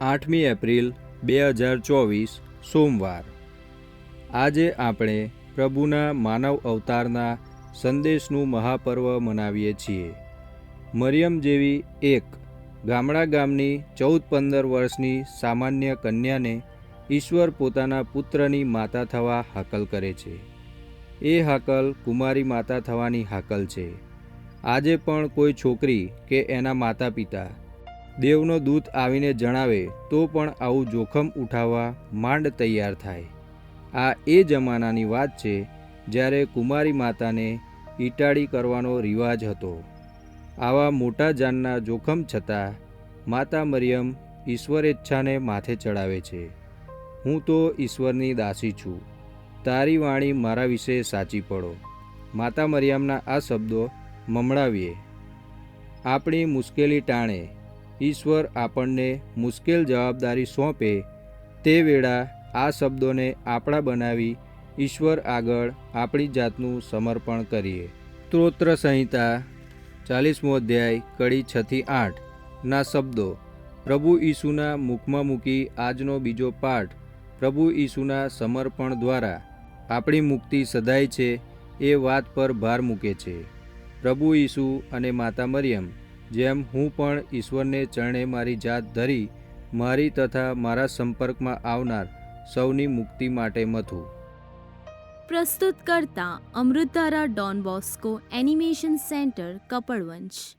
આઠમી એપ્રિલ બે હજાર ચોવીસ, સોમવાર. આજે આપણે પ્રભુના માનવ અવતારના સંદેશનું મહાપર્વ મનાવીએ છીએ. મરિયમ જેવી એક ગામડા ગામની ચૌદ પંદર વર્ષની સામાન્ય કન્યાને ઈશ્વર પોતાના પુત્રની માતા થવા હાકલ કરે છે. એ હાકલ કુમારી માતા થવાની હાકલ છે. આજે પણ કોઈ છોકરી કે એના માતા પિતા દેવનો દૂત આવીને જણાવે, તો પણ આવું જોખમ ઉઠાવવા માંડ તૈયાર થાય. આ એ જમાનાની વાત છે, જ્યારે કુમારી માતાને ઈટાળી કરવાનો રિવાજ હતો. આવા મોટા જાનના જોખમ છતાં, માતા મરિયમ ઈશ્વરેચ્છાને માથે ચડાવે છે. હું તો ઈશ્વરની દાસી છું. તારી વાણી મારા વિશે સાચી પડો. માતા મરિયમના આ શબ્દો મમળાવીએ આપણી મુશ્કેલી ટાણે ઈશ્વર આપણને મુશ્કેલ જવાબદારી સોંપે, તે વેળા આ શબ્દોને આપણા બનાવી ઈશ્વર આગળ આપણી જાતનું સમર્પણ કરીએ. સ્ત્રોત્ર સંહિતા, ચાલીસમો અધ્યાય, કડી છથી આઠ, ના શબ્દો. પ્રભુ ઈસુના મુખમાં મૂકી આજનો બીજો પાઠ પ્રભુ ઈસુના સમર્પણ દ્વારા આપણી મુક્તિ સદાય છે, એ વાત પર ભાર મૂકે છે. પ્રભુ ઈસુ અને માતા મરિયમ જેમ હું પણ ઈશ્વરને ચરણે મારી જાત ધરી, મારી તથા મારા સંપર્કમાં આવનાર સૌની મુક્તિ માટે મથું. પ્રસ્તુત કરતા Amritdhara Don Bosco animation centre, Kapadvanj.